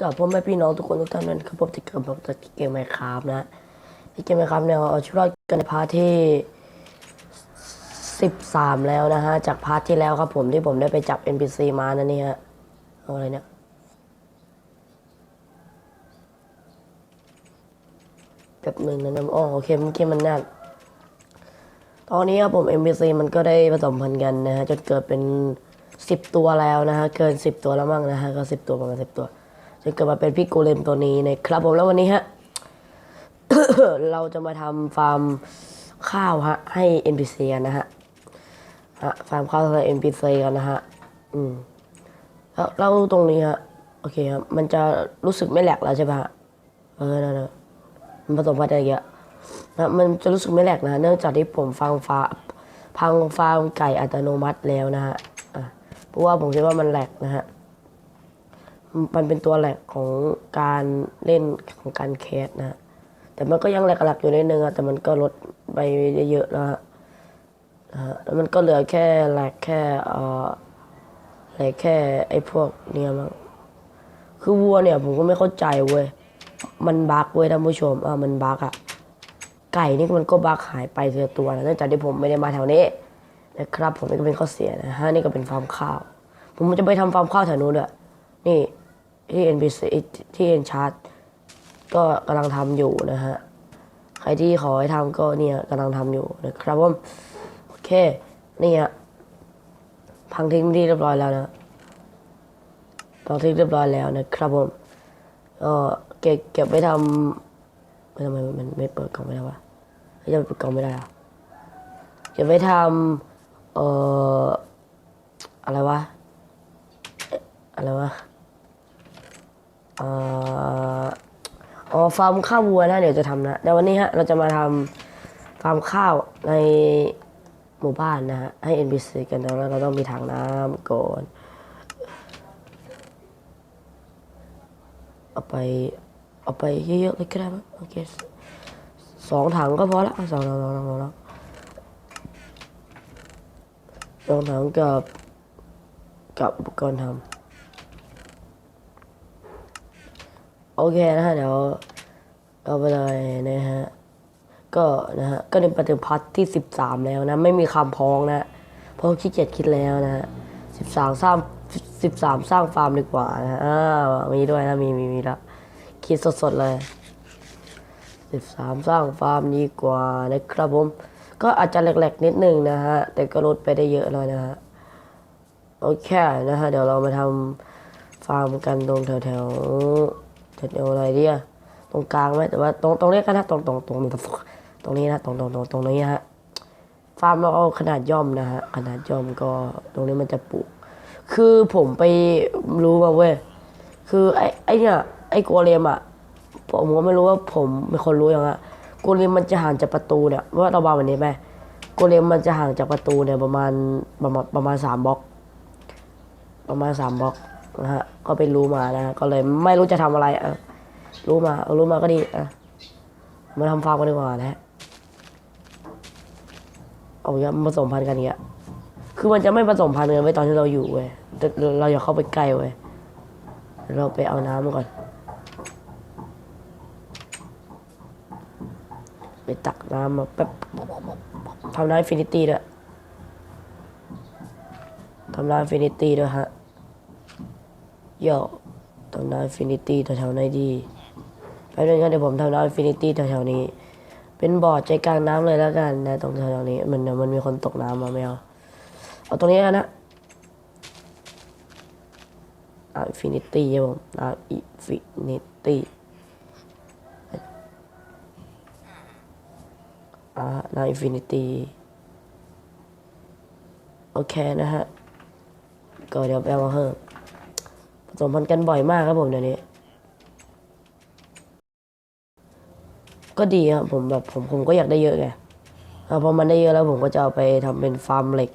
กับพ่อแม่พี่น้องทุกคนทุกท่านนั้นครับผมที่เกิดผมจากเกมไมคราฟนะเกมไมคราฟเนี่ยเอาชีวิตรอดกันในพาร์ทที่สิบสามแล้วนะฮะ จากพาร์ทที่แล้วครับผมที่ผมได้ไปจับ NPC มานะนี่ฮะเอาอะไรเนี่ยแบบหนึ่งนะนะอ๋อโอเคเมื่อกี้มันแน่นตอนนี้ครับผม NPC มันก็ได้ผสมพันธุ์กันนะฮะจนเกิดเป็นสิบตัวแล้วนะฮะ เกินสิบตัวแล้วมั้งนะฮะ ก็สิบตัวประมาณสิบตัว จนเกิดมาเป็นพี่โกเลมตัวนี้นะครับผมแล้ววันนี้ฮะ เราจะมาทำฟาร์มข้าวฮะ ให้ NPC กันนะฮะฮะฟาร์มข้าวให้ NPC กันนะฮะ อืมแล้วแล้วตรงนี้ฮะ โอเคครับ มันจะรู้สึกไม่แหลกแล้วใช่ปะฮะเออนั่นะมันผสมพันธุ์อะไรเงี้ยนะมันจะรู้สึกไม่แหลกนะ เนื่องจากที่ผมฟังฟ้าพังฟาร์มไก่อัตโนมัติแล้วนะฮะอะเพราะว่าผมคิดว่ามันแหลกนะฮะ มันเป็นตัวแหลกของการเล่นของการแคสนะ แต่มันก็ยังแหลกๆอยู่นิดนึงอะแต่มันก็ลดไปเยอะแล้วฮะแล้วมันก็เหลือแค่แหลกแค่เอ่อแหลกแค่ไอ้พวกเนี่ยมั้งคือวัวเนี่ยผมก็ไม่เข้าใจเว้ย มันบั๊กเว้ยท่านผู้ชมอ่ามันบั๊กอะไก่นี่มันก็บั๊กหายไปทีละตัวนะเนื่องจากที่ผมไม่ได้มาแถวนี้นะครับ ผมนี่ก็เป็นข้อเสียนะฮะนี่ก็เป็นฟาร์มข้าว ผมจะไปทำฟาร์มข้าวแถวนู้นด้วยนี่ ที่ NPC ที่ Enchart ก็กำลังทำอยู่นะฮะ ใครที่ขอให้ทำก็เนี่ยกำลังทำอยู่นะครับผมโอเคนี่ฮะพังทิ้งที่เรียบร้อยแล้วนะพังทิ้งเรียบร้อยแล้วนะครับผมก็เก็บเก็บไว้ทำไม่ทำไมมันไม่เปิดกล่องไม่ได้วะไม่จะเปิดกล่องไม่ได้อะเก็บไว้ทำเอ่ออะไรวะอะไรวะ อ่ออ๋อฟาร์มข้าววัวนะเดี๋ยวจะทำนะแต่วันนี้ฮะเราจะมาทำฟาร์มข้าวในหมู่บ้านนะฮะให้ NPC กันแล้วเราต้องมีถังน้ำก่อนเอาไปเอาไปเยอะๆเลยก็ได้มั้งโอเคสองถังก็พอละสองถังสองถังสองถังสองถังกับกับอุปกรณ์ทำ โอเคนะฮะเดี๋ยวเอาไปเลยนะฮะ ก็นะฮะ ก็ในปฏิพัทธ์ที่สิบสามแล้วนะ ไม่มีคำพ้องนะเพราะขี้เกียจคิดแล้วนะฮะสิบสามสร้างสิบสามสร้างฟาร์มดีกว่านะฮะอ้ามีด้วยนะ มีมีมีแล้วคิดสดๆเลยสิบสามสร้างฟาร์มดีกว่านะครับผม ก็อาจจะแหลกๆนิดนึงนะฮะ แต่ก็ลดไปได้เยอะเลยนะฮะ โอเคนะฮะ เดี๋ยวเรามาทำฟาร์มกันตรงแถวแถวๆ แถวแถวอะไรดีอะตรงกลางไหมแต่ว่าตรงตรงนี้กันนะตรงตรงตรงตรงนี้นะตรงตรงตรงตรงนี้ฮะฟาร์มเราเอาขนาดย่อมนะฮะขนาดย่อมก็ตรงนี้มันจะปลูก คือผมไปรู้มาเว้ยคือไอ้ไอ้เนี่ยไอ้โกเลมอะผมก็ไม่รู้ว่าผมเป็นคนรู้ยังอะโกเลมมันจะห่างจากประตูเนี่ยว่าเราวางแบบนี้ไหมโกเลมมันจะห่างจากประตูเนี่ยประมาณประมาณประมาณสามบล็อก ประมาณสามบล็อก นะฮะก็ไปรู้มานะก็เลยไม่รู้จะทำอะไรอะรู้มาเอารู้มาก็ดีอะมาทำฟาร์มกันดีกว่านะฮะเอาอย่างเงี้ยผสมพันธุ์กันเงี้ยคือมันจะไม่ผสมพันธุ์กันไว้ตอนที่เราอยู่เว้ยเราอย่าเข้าไปใกล้เว้ยเราไปเอาน้ำมาก่อนไปตักน้ำมาแป๊บทำน้ำฟินิตี้ด้วยทำร้านอินฟินิตี้ด้วยฮะ โย่ทำร้านฟินิตี้แถวๆไหนดีแป๊บนึงครับเดี๋ยวผมทำร้านฟินิตี้แถวๆนี้ เป็นบ่อใจกลางน้ำเลยแล้วกันนะตรงแถวๆนี้มันมันมีคนตกน้ำมาไม่เอาเอาตรงนี้นะอ่าอินฟินิตี้ครับผมอ่าอินฟินิตี้อ่าน้ำอินฟินิตี้โอเคนะฮะ ก็เดี๋ยวไปเอามาเพิ่ม สมพันธ์กันบ่อยมากครับผมเดี๋ยวนี้ ก็ดีครับผมแบบผมผมก็อยากได้เยอะไงอพอมันได้เยอะแล้วผมก็จะเอาไปทำเป็นฟาร์มเหล็ก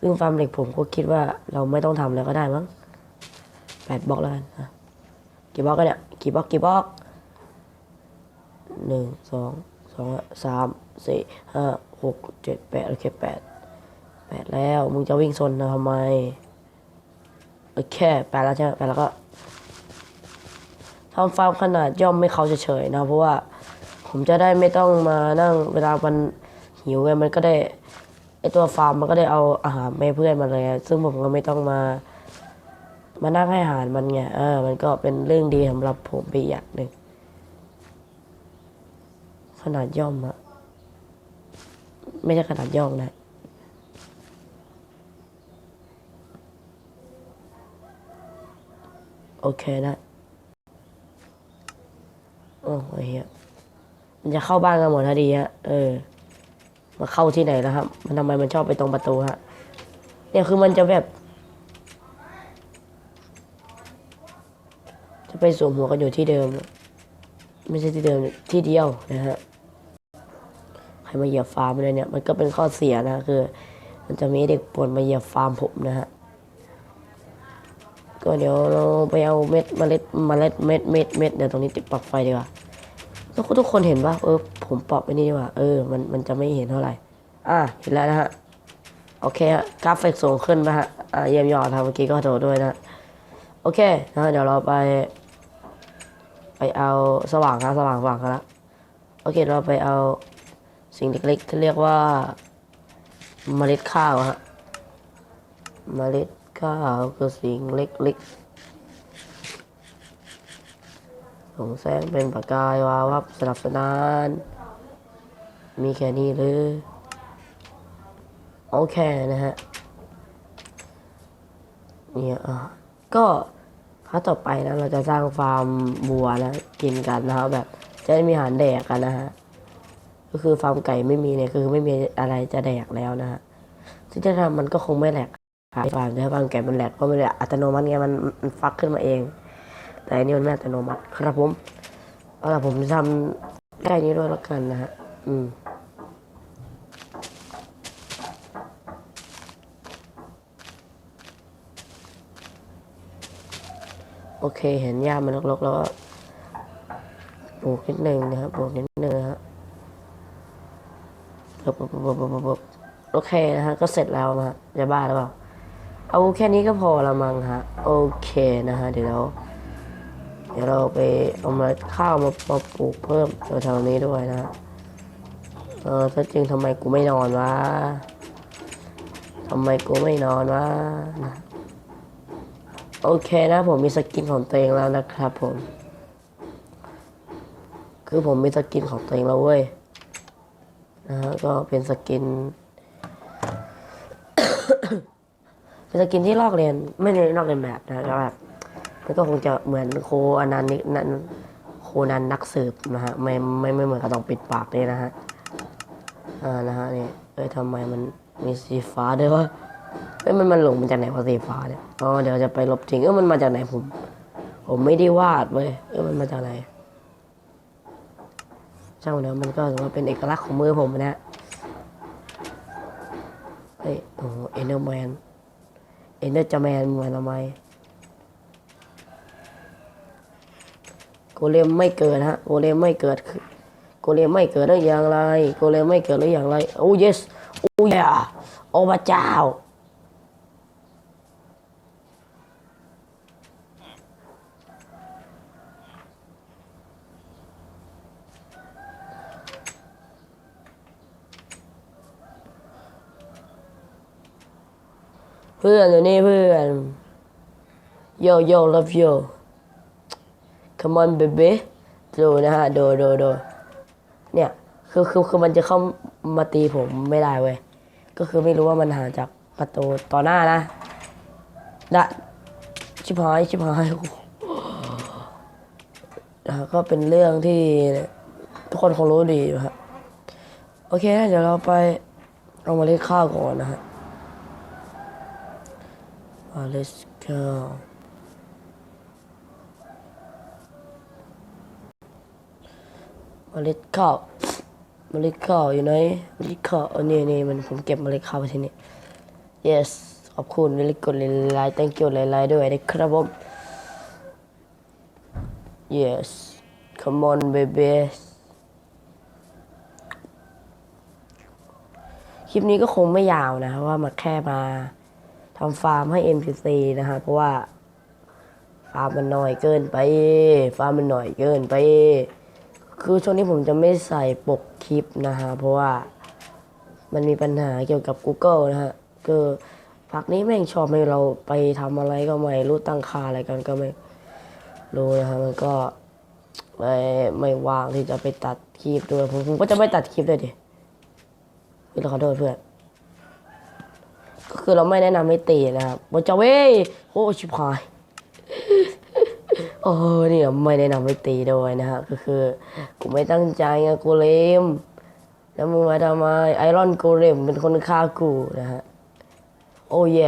ซึ่งฟาร์มเหล็กผมก็คิดว่าเราไม่ต้องทำแล้วก็ได้มั้งแปดบล็อกแล้วกันกี่บล็อกกันเนี่ยกี่บล็อกกี่บล็อกหนึ่งสองสองสามสี่ห้าหกเจ็ดแปดโอเคแปดแปดแล้ว มึงจะวิ่งซนทำไม โอเคแปแล้วใช่ไหมแปแล้วก็ทำฟาร์มขนาดย่อมไม่เขาเฉยๆนะเพราะว่าผมจะได้ไม่ต้องมานั่งเวลามันหิวไงมันก็ได้ไอตัวฟาร์มมันก็ได้เอาอาหารไปให้เพื่อนมาเลย ซึ่งผมก็ไม่ต้องมา มานั่งให้อาหารมันไงเออ มันก็เป็นเรื่องดีสำหรับผมไปอย่างหนึ่งขนาดย่อมอะไม่ใช่ขนาดย่อมนะ โอเคนะโอ้ยเฮียมันจะเข้าบ้านกันหมดทันทีฮะ เออ มาเข้าที่ไหนแล้วครับ มันทำไมมันชอบไปตรงประตูฮะ เนี่ยคือมันจะแบบ จะไปสวมหัวกันอยู่ที่เดิม ไม่ใช่ที่เดิมที่เดียวนะฮะ ใครมาเหยียบฟาร์มเลยเนี่ย มันก็เป็นข้อเสียนะคือ มันจะมีเด็กปวนมาเหยียบฟาร์มผมนะฮะ ก็เดี๋ยวเราไปเอาเม็ดเมล็ดเมล็ดเม็ดเม็ดเม็ดเดี๋ยวตรงนี้ติดปลั๊กไฟดีกว่าทุกคนทุกคนเห็นปะเออผมปรับไปนี่ดีกว่าเออมันมันจะไม่เห็นเท่าไหร่ อะเห็นแล้วนะฮะโอเคฮะกราฟิกสูงขึ้นนะฮะอ่าเยี่ยมยอดครับเมื่อกี้ก็ขอโทษด้วยนะโอเคนะฮะเดี๋ยวเราไปไปเอาสว่างครับสว่างสว่างกันละโอเคเราไปเอาสิ่งเล็กๆที่เรียกว่าเมล็ดข้าวฮะเมล็ด ข้าวคือสิ่งเล็กๆสงแสงเป็นประกายวาวับสลับสนาน มีแค่นี้เลยโอเคนะฮะ เนี่ยก็พาร์ทต่อไปนะเราจะสร้างฟาร์มบัวนะ กินกันนะครับแบบจะได้มีอาหารแดกกันนะฮะก็คือฟาร์มไก่ไม่มีเนี่ยคือไม่มีอะไรจะแดกแล้วนะฮะที่จะทำมันก็คงไม่แหลก ขายฟาร์มถ้าฟาร์มไก่มันแหลกเพราะมันอัตโนมัติไงมันมันฟักขึ้นมาเอง แต่อันนี้มันไม่อัตโนมัติครับผมเอาล่ะผมทำได้นี้ด้วยแล้วกันนะฮะอืมโอเค เห็นหญ้ามันรกๆแล้วก็ปลูกนิดนึงนะครับปลูกนิดนึงนะฮะปุ๊บปุ๊บปุ๊บปุ๊บปุ๊บโอเคนะฮะ ก็เสร็จแล้วนะฮะจะบ้าหรือเปล่า เอาแค่นี้ก็พอละมั้งฮะ โอเคนะฮะ เดี๋ยวเรา เดี๋ยวเราไปเอามาข้าวมามาปลูกเพิ่มแถวๆนี้ด้วยนะฮะเออถ้าจริงทำไมกูไม่นอนวะทำไมกูไม่นอนวะนะโอเคนะผมมีสกินของตัวเองแล้วนะครับผม คือผมมีสกินของตัวเองแล้วเว้ยนะฮะก็เป็นสกิน เป็นสกินที่ลอกเรียนไม่ได้ลอกเรียนแบบนะก็แบบมันก็คงจะเหมือนโคอนันต์นินันโคนันนักสืบนะฮะไม่ไม่ไม่เหมือนกับต้องปิดปากเลยนะฮะอ่านะฮะนี่เอ้ยทำไมมันมีสีฟ้าด้วยวะเอ้ยมันมันหลงมาจากไหนวะสีฟ้าเนี่ยอ๋อเดี๋ยวจะไปลบทิ้งเออมันมาจากไหนผม ผมไม่ได้วาดเว้ยเออมันมาจากไหนช่างมันเถอะมันก็ถือว่าเป็นเอกลักษณ์ของมือผมนะฮะเฮ้ยโอ้เอ็นเดอร์แมน เอ็นเดอร์จแมนมาทำไมโกเลมไม่เกิดฮะโกเลมไม่เกิดคือโกเลมไม่เกิดได้อย่างไรโกเลมไม่เกิดได้อย่างไรโอ้ yes โอ้ยาโอ้พระเจ้า เพื่อนอยู่นี่เพื่อน yo yo love you come on baby ดูนะฮะดูดูดูเนี่ยคือคือคือมันจะเข้ามาตีผมไม่ได้เว้ย ก็คือไม่รู้ว่ามันห่างจากประตูต่อหน้านะดะชิบหายชิบหายนะฮะก็เป็นเรื่องที่ทุกคนคงรู้ดีอยู่ครับโอเคนะเดี๋ยวเราไปเอามาเล่นข้าวก่อนนะฮะ Uh, let's go. เมล็ดข้าวเมล็ดข้าวอยู่ไหนเมล็ดข้าวเออนี่นี่มันผมเก็บเมล็ดข้าวไว้ที่นี่ yes ขอบคุณเลยกดเลยไลน์ thank you เลยไลน์ด้วยนะครับผม yes come on baby คลิปนี้ก็คงไม่ยาวนะเพราะว่ามาแค่มา ทำฟาร์มให้ NPC นะฮะเพราะว่า ฟาร์มมันหน้อยเกินไป ฟาร์มมันหน่อยเกินไป คือช่วงนี้ผมจะไม่ใส่ปกคลิปนะฮะเพราะว่ามันมีปัญหาเกี่ยวกับ Google นะฮะคือพักนี้แม่งชอบให้เราไปทำอะไรก็ไม่รู้ตั้งค่าอะไรกันก็ไม่รู้นะฮะมันก็ไม่ไม่ว่างที่จะไปตัดคลิปด้วยผมผมก็จะไม่ตัดคลิปด้วยดิพี่ขอโทษเพื่อน คือเราไม่แนะนำให้ตีนะครับบนจะเว้ยโอ้ชิบหายโอ้เนี่ยไม่แนะนำให้ตีด้วยนะฮะก็คือกูไม่ตั้งใจไงกูเลมแล้วมึงมาทำไมไอรอนกูเลมเป็นคนฆ่ากูนะฮะโอ้ย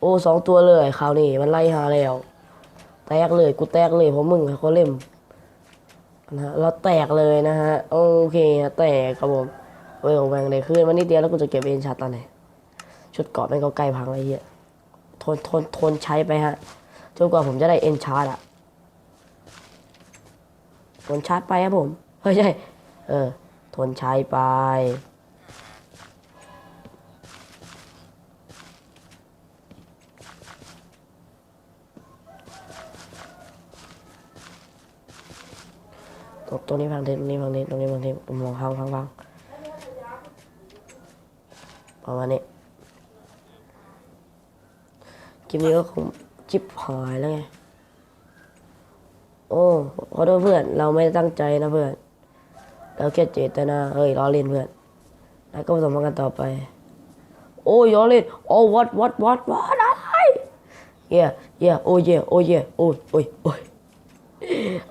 โอ้สองตัวเลยคราวนี้มันไล่หาแล้ว แตกเลยกูแตกเลยเพราะมึงเขาเล่มนะฮะเราแตกเลยนะฮะโอเคแตกครับผมเว้ยของแวงเลยขึ้นวันนี้เดียวแล้วกูจะเก็บเอ็นชาร์ตตอนไหน ชุดเกาะแม่งก็ใกล้พังแล้วไอ้เหี้ยทนทนทนใช้ไปฮะจนกว่าผมจะได้เอ็นชาร์ตอะทนชาร์จไปครับผมเฮ้ยใช่เออ ทนใช้ไป ตรงนี้พังเทตรงนี้พังเทตรงนี้พังเทผมมองพังพังพังประมาณนี้ ค ลิปนี้ก็คงจิบหายแล้วไง โอ้ขอโทษเพื่อน เราไม่ตั้งใจนะเพื่อน เราแค่เจตนาเฮ้ยล้อเล่นเพื่อนแล้วก็ผสมกันต่อไป โอ้ยล้อเล่น โอ้วัดวัดวัดวัดอะไรเย่เย่โอ้เย่โอ้เย่โอ้ยโอ้ยโอ้ย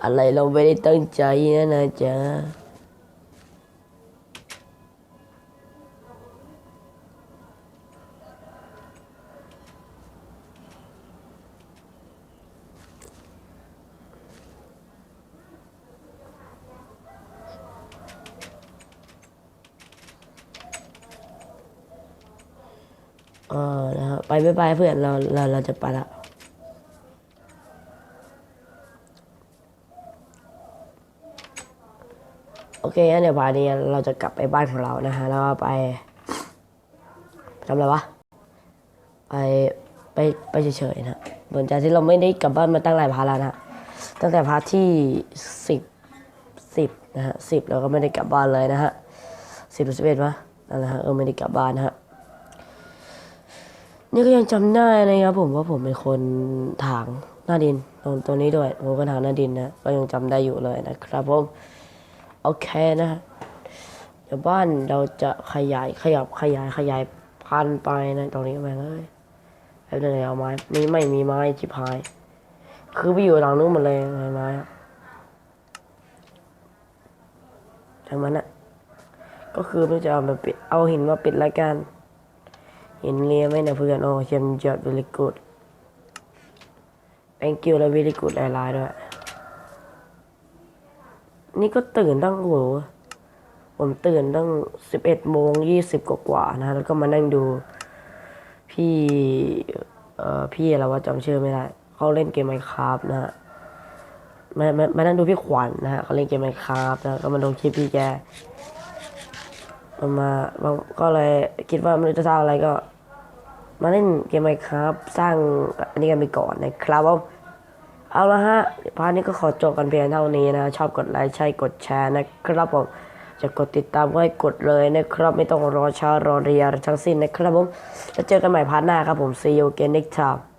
อะไรเราไม่ได้ตั้งใจนะนะจ๊ะ อนะครับไปไปเพื่อนเราเราเราจะไปละโอเคงั้นเดี๋ยววันนี้เราจะกลับไปบ้านของเรานะฮะแล้วไปทำอะไรวะไปไปไปเฉยๆนะเหมือนจากที่เราไม่ได้กลับบ้านมาตั้งหลายพาร์ทแล้วนะตั้งแต่พาร์ทที่สิบสิบนะฮะสิบเราก็ไม่ได้กลับบ้านเลยนะฮะสิบหรือสิบเอ็ดวะนั่นแหละฮะเออไม่ได้กลับบ้านนะฮะ นี่ก็ยังจำได้นะครับผมว่าผมเป็นคนถางหน้าดินตรงตัวนี้ด้วยผมก็ถางหน้าดินนะก็ยังจำได้อยู่เลยนะครับผมโอเคนะเดี๋ยวบ้านเราจะขยายขยับขยายขยายพันไปนะตรงนี้แม่งเลยแล้วเดี๋ยวเอาไม้มีไม่มีไม้จิบหาย คือไปอยู่หลังนู้นหมดเลยไม้ไม้ทั้งมันอะก็คือไม่รู้จะเอามาปิดเอาหินมาปิดล้วกัน ห็นเรียไหมนะเพื่อนโอ้เชียมยอด very good thank you และ very good หลายๆด้วย นี่ก็ตื่นตั้งโอ้โหผมตื่นตั้งสิบเอ็ดโมงยี่สิบกว่านะ แล้วก็มานั่งดู พี่ เอ่อ พี่อะไรวะจำชื่อไม่ได้ เขาเล่นเกมไมค r a f t นะฮะมามามานั่งดูพี่ขวัญนะฮะเขาเล่นเกมไมค r a f t นะ ก็มาดูคลิปพี่แกมาบางก็เลยคิดว่าไม่รู้จะสร้างอะไรก็ มาเล่นเกมไมครับสร้างอันนี้กันไปก่อนนะครับผมเอาละฮะพาร์ทนี้ก็ขอจบกันเพียงเท่านี้นะ ชอบกดไลค์ใช่กดแชร์นะครับผมจะกดติดตามก็ให้กดเลยนะครับ ไม่ต้องรอช้ารอเรียรทั้งสิ้นนะครับผมแล้วเจอกันใหม่พาร์ทหน้าครับผม see you again next time